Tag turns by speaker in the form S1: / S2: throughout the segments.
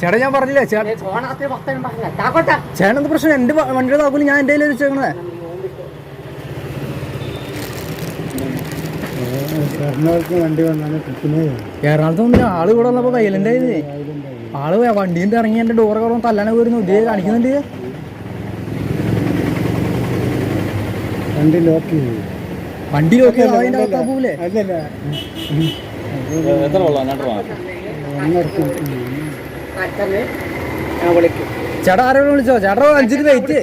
S1: ചേട്ടാ ഞാൻ പറഞ്ഞില്ലേ ചേട്ടൻ എന്ത് പ്രശ്നം? എന്റെ വണ്ടിയുടെ താക്കോൽ ഞാൻ എന്റെ കയ്യിൽ വെച്ചേക്കണേ
S2: എറണാകുളത്ത്
S1: വന്നില്ല ആൾ ഇവിടെ വന്നപ്പോ വയലന്റ് ആയിരുന്നു. ആൾ വണ്ടിയിൽ ഇറങ്ങി എന്റെ ഡോർ കറന്ന് തല്ലാനെ വരുന്നു. ഇതേ കാണിക്കുന്നുണ്ട്.
S2: വണ്ടി ലോക്ക് ചെയ്തു.
S1: വണ്ടി ലോക്ക് അതിന്റെ അകത്താ പോവില്ലേ
S2: അല്ലല്ല.
S3: ഞാൻ വിളിക്കും.
S1: ചേട്ടാ ആരോട് വിളിച്ചോ? ചേട്ടാ ഒരു അഞ്ചിന് വെയിറ്റ്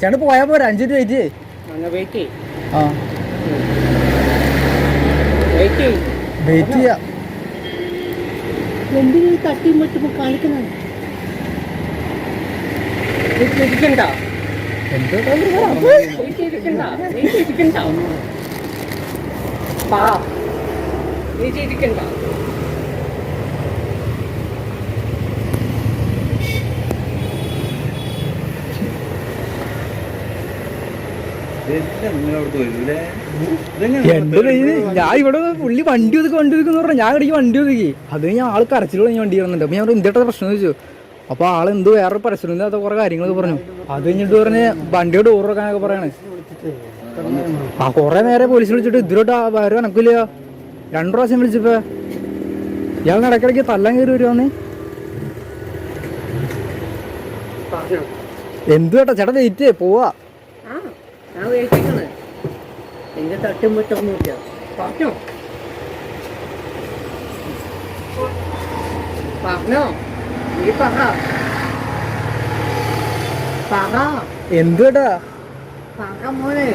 S1: ചേട്ടൻ പോയാ പോരാ? അഞ്ചിന് വെയിറ്റ്
S3: അങ്ങ് വെയിറ്റ്
S1: ആ.
S3: വെയിറ്റ്
S1: വെയിറ്റ് ചെയ്യാ.
S3: എന്തിനീ തട്ടിയും വെട്ടുമ്പോ കാണിക്കുന്നത്? ഇരിക്കണ്ട ഇരിക്കണ്ട ഇരിക്കണ്ട പാ ഇരിക്കണ്ട
S1: എന്റെ കയ്യിൽ ഞാൻ ഇവിടെ പുള്ളി വണ്ടി ഒതുക്കി വണ്ടി ഒതുക്കി പറഞ്ഞു ഞാൻ ഇടയ്ക്ക് വണ്ടി ഒതുക്കി. അത് ഞാൻ ആൾ കരച്ചിലുള്ള ഞാൻ വണ്ടി ഇറങ്ങുന്നുണ്ട് അപ്പൊ ഞാൻ ഇന്ത്യയുടെ പ്രശ്നം? ചോദിച്ചു. അപ്പൊ ആൾ എന്തോ വേറെ പ്രശ്നം അത് കുറെ കാര്യങ്ങളൊക്കെ പറഞ്ഞു. അത് കഴിഞ്ഞിട്ട് പറഞ്ഞ് വണ്ടിയുടെ ഡോർ വെക്കാനൊക്കെ പറയാണ്. ആ കുറെ നേരെ പോലീസ് വിളിച്ചിട്ട് ഇതിലോട്ട് വേറെ എനക്കില്ല രണ്ടു പ്രാവശ്യം വിളിച്ചപ്പോ ഇയാൾ ഇടയ്ക്കിടയ്ക്ക് തല്ലാൻ കയറി വരുവാന്ന്. എന്ത് കേട്ടാ ചേട്ടാ വെയിറ്റ് പോവാ.
S3: ഞാൻ വെയിറ്റിക്കണ് എന്റെ തട്ടും വിട്ടൊന്നുമില്ല പറഞ്ഞോ? പറഞ്ഞോ? നീ പറ. പറ.
S1: എന്ത് കേട്ടാ
S3: പറ മോനെ.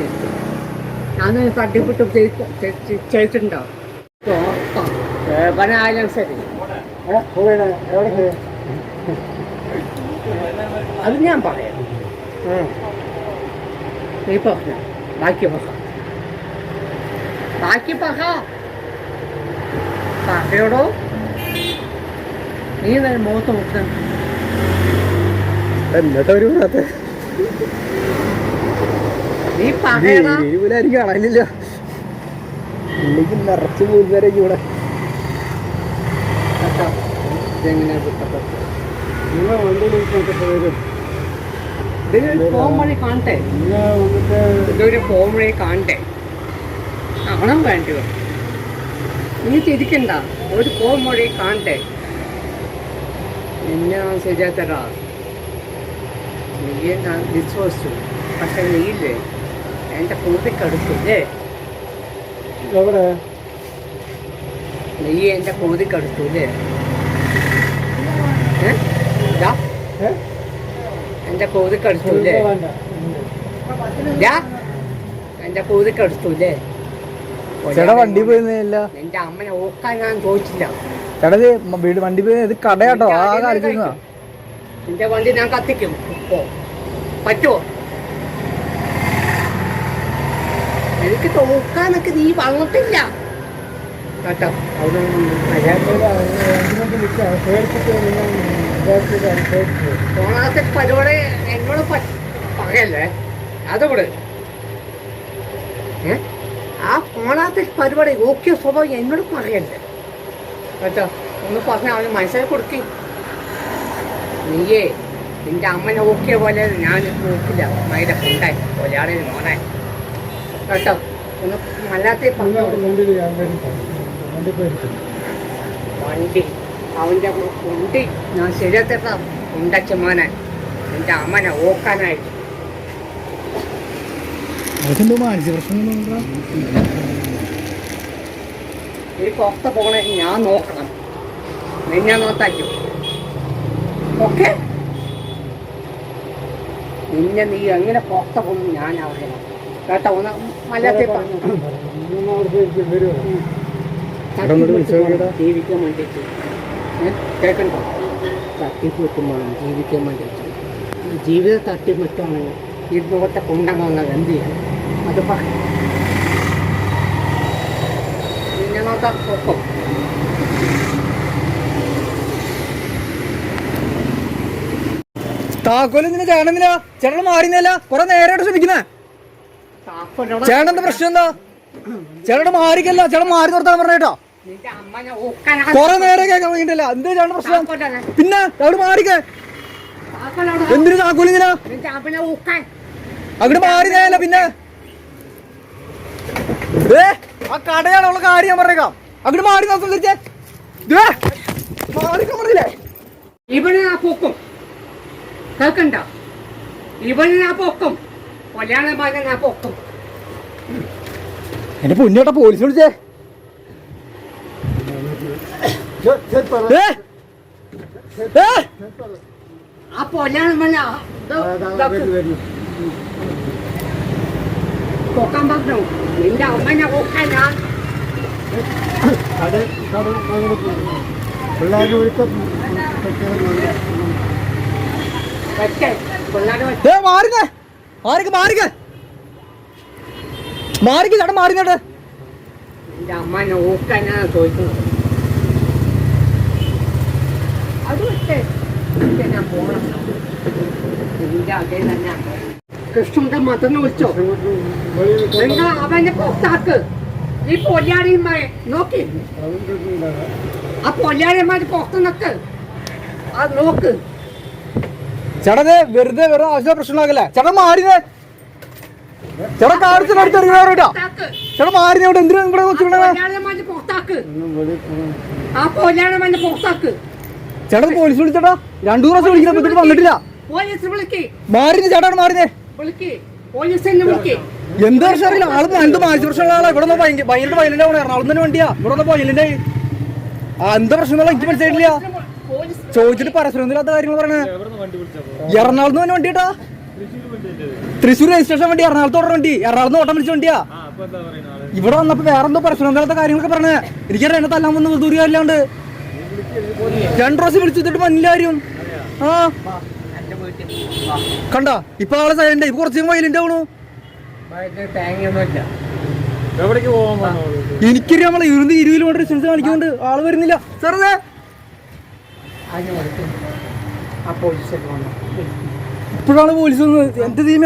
S3: ഞാൻ തട്ടിപ്പിട്ട് ചെയ്തിട്ടുണ്ടോ? ആയാലും ശരി. അത് ഞാൻ പറയാം. നീ പറഞ്ഞ ബാക്കി പറ ബാക്കി പറ പറയോടോ നീ തന്നെ മുഖത്ത് നോക്കണം
S1: എന്നിട്ട് ഒരു പറയാത്തെ
S3: നീ
S1: എരിവിലാരും കാണാനില്ല പുള്ളിക്ക് നിറച്ച് പോലീസുകാരൊക്കെ ഇവിടെ.
S3: കിട്ടത്തത്?
S2: നിങ്ങൾ വണ്ടി വിളിച്ചിട്ട് വരും
S3: ഇതിനൊരു ഫോം വഴി കാണട്ടെ? ഇതൊരു ഫോം വഴി കാണട്ടെ? കാണാൻ വേണ്ടി ഇനി തിരിക്കണ്ട. ഒരു ഫോം വഴി കാണട്ടെ. എന്നെ ശരിയാത്തടാ നീയെ ഞാൻ വിശ്വസിച്ചു? പക്ഷെ നീയില്ലേ എന്റെ കൂതിക്കടുത്തില്ലേ
S2: എവിടെ?
S3: നീ എന്റെ കൂതിക്കടുത്തില്ലേ ഏ? എന്റെ കൂതിക്കടുത്തില്ലേ എന്റെ കൂതിക്കടുത്തില്ലേ
S1: ചേട്ടാ വണ്ടി പോയിരുന്നില്ല
S3: എന്റെ അമ്മനെ ഓക്കാൻ ഞാൻ ചോദിച്ചില്ല.
S1: ചേട്ടാ വീട് വണ്ടി പോയി ഇത് കടയാട്ടോ. ആ കാര്യത്തിൽ
S3: എന്റെ വണ്ടി ഞാൻ കത്തിക്കും. ഇപ്പോ പറ്റുമോ എനിക്ക് തോക്കാനൊക്കെ നീ വന്നിട്ടില്ല. കേട്ടോ.
S2: അവിടെ
S3: ഓണാത്തെ പരിപാടി എന്നോട് പറയല്ലേ അതുകൂടെ ആ ഓണാത്തെ പരിപാടി ഓക്കെ സ്വഭാവം എന്നോട് പറയല്ലേ കേട്ടോ ഒന്ന് പറഞ്ഞ അവന് മനസ്സിലാക്കി കൊടുക്കി നീയേ നിന്റെ അമ്മനെ ഓക്കിയ പോലെ ഞാൻ നോക്കില്ല അമ്മയുടെ ഉണ്ടായി ഒരാളെ മോനെ കേട്ടോ ഒന്ന് മല്ലാത്ത
S2: വണ്ടി അവന്റെ
S3: വണ്ടി ഞാൻ ശരീരത്തെ ഉണ്ടച്ച മോനെ എന്റെ അമ്മനെ ഓക്കാനായിട്ട്
S1: അതെന്തോ മാനസിക
S3: ഞാൻ നോക്കണം. നിന്നെ നോത്താക്കും. ഓക്കെ? നിന്നെ നീ എങ്ങനെ പുറത്ത് പോകുന്നു ഞാൻ അറിയണം. കേട്ടോ ഒന്ന് മലയാളത്തിൽ പറഞ്ഞു ജീവിക്കാൻ വേണ്ടിയിട്ട്. ഏ? തട്ടിപ്പ് വെക്കുമ്പോഴും ജീവിക്കാൻ വേണ്ടിയിട്ട് ജീവിത തട്ടിപ്പറ്റാണ് ഇതുപോലത്തെ കൊണ്ടങ്ങുന്നത് എന്ത് ചെയ്യണം അത് പറ. നിന്നെ നോക്കാം ഒപ്പം
S1: താക്കോൽ നിന്നെ ചേട്ടനില്ല ചേട്ടൻ മാറിന്നല്ല കുറെ നേരമായിട്ട് ശ്രമിക്കുന്നേ. ചേട്ടന്റെ പ്രശ്നം എന്താ? ചേട്ടൻ മാറിക്കല്ല. ചേട്ടൻ മാറി നിർത്താൻ പറഞ്ഞേട്ടോ. കൊറേ നേരം കേൾക്കാൻ വേണ്ടിയില്ല എന്ത് ചേട്ടൻ പ്രശ്നം?
S3: താക്കോലാണ്.
S1: പിന്നെ അവിടെ മാറിക്കേ. എന്തിനു താക്കോലിങ്ങനെ അങ്ങോട്ട് മാറി നേരല്ല പിന്നെ? ഏ ആ കടയാണുള്ള കാര്യം ഞാൻ പറഞ്ഞേക്കാം. അങ്ങോട്ട് മാറി നോക്കും തിരിച്ചേ മാറിക്കാൻ പറഞ്ഞില്ലേ?
S3: ഇവനെ ഞാൻ പൊക്കും. കേക്കണ്ട ഇവനെ ഞാൻ പൊക്കും. കൊല്ലാളന്മാരെ ഞാൻ പൊക്കും.
S1: എന്റെ പൊന്നേട്ടാ പോലീസ് വിളിച്ചേ. ഏ? ഏ?
S3: ആ പറഞ്ഞു. നിന്റെ ഊക്കാൻ ഞാൻ.
S2: കട അങ്ങനെ പിള്ളേർ
S1: ചേട്ടാ ചേട്ടാ
S3: നിന്റെ അമ്മനെ ചോദിക്കുന്നത് അത് വെച്ചേ ഇത് ഞാൻ പോകണം നിന്റെ അതേ തന്നെ കൃഷ്ണന്റെ മതന്ന് വിളിച്ചോ നിങ്ങൾ അവനെ പുറത്താക്ക്. ഈ പൊല്ലാരിമാരെ നോക്കി. ആ പൊല്ലാരിമാര് പുറത്ത് നിക്ക്. അത് നോക്ക്.
S1: ചേട്ടാ വെറുതെ വെറുതെ ആവശ്യം പ്രശ്നമാകല്ല ചേട്ടൻ മാറിയേ ചേട്ടാ. ചേട്ടാ മാറി അവിടെ എന്തിനാ ഇവിടെ
S3: ആ
S1: നോക്കിവിടെ
S3: പൊല്ലാടിയന്മാരെ പുറത്താക്ക്. ആ പൊല്ലാടിയന്മാരെ പുറത്താക്ക്.
S1: ചേട്ടാ പോലീസ് വിളിച്ചേട്ടാ രണ്ടു ദിവസം വിളിക്കുന്ന വന്നിട്ടില്ല.
S3: മാറിഞ്ഞ ചേട്ടാണ്
S1: മാറിഞ്ഞ് ചേട്ടാ
S3: എന്താ പോലീസിനെ വിളിക്ക്.
S1: എന്ത് വർഷം അറിയില്ല. ആൾ എന്ത് മാനസിക പ്രശ്നമുള്ള ആളാ. ഇവിടെ നിന്ന് ഭയങ്കര വയലിന്റെ ആവണേ എറണാകുളം തന്നെ വണ്ടിയാ. ഇവിടെ നിന്ന് വയലിന്റെ എന്താ പ്രശ്നമുള്ള എനിക്ക് മനസ്സിലായിട്ടില്ല. ചോദിച്ചിട്ട് പരസ്പരമില്ലാത്ത കാര്യങ്ങൾ പറയണേ. എറണാകുളത്ത് തന്നെ വണ്ടി കേട്ടാ തൃശ്ശൂർ രജിസ്ട്രേഷൻ വണ്ടി എറണാകുളത്തോടെ വണ്ടി എറണാകുളത്ത് ഓട്ടം വിളിച്ച വണ്ടിയാ. ഇവിടെ വന്നപ്പോ വേറെന്തോ എന്തോ പരസ്പരമില്ലാത്ത കാര്യങ്ങളൊക്കെ പറഞ്ഞേ എനിക്കറിയാം എന്നെ തല്ലാൻ വന്ന് ദൂരം അല്ലാണ്ട് രണ്ടു പ്രാവശ്യം വിളിച്ചു എന്നിട്ട് വന്നില്ല ആരും. ആ. കണ്ട? ഇപ്പൊ ആളെ സൈലന്റ് ഇപ്പൊ കുറച്ച് വയലന്റ് ആവണു. എനിക്കൊരു നമ്മളെ ഇരുന്ന് ഇരുപത് കിലോമീറ്റർ ഡിസ്റ്റൻസ് കാണിക്കുന്നുണ്ട്. ആൾ വരുന്നില്ല. സാറേ ഇപ്പോഴാണ് പോലീസ് വന്നത്. എന്റെ ടീം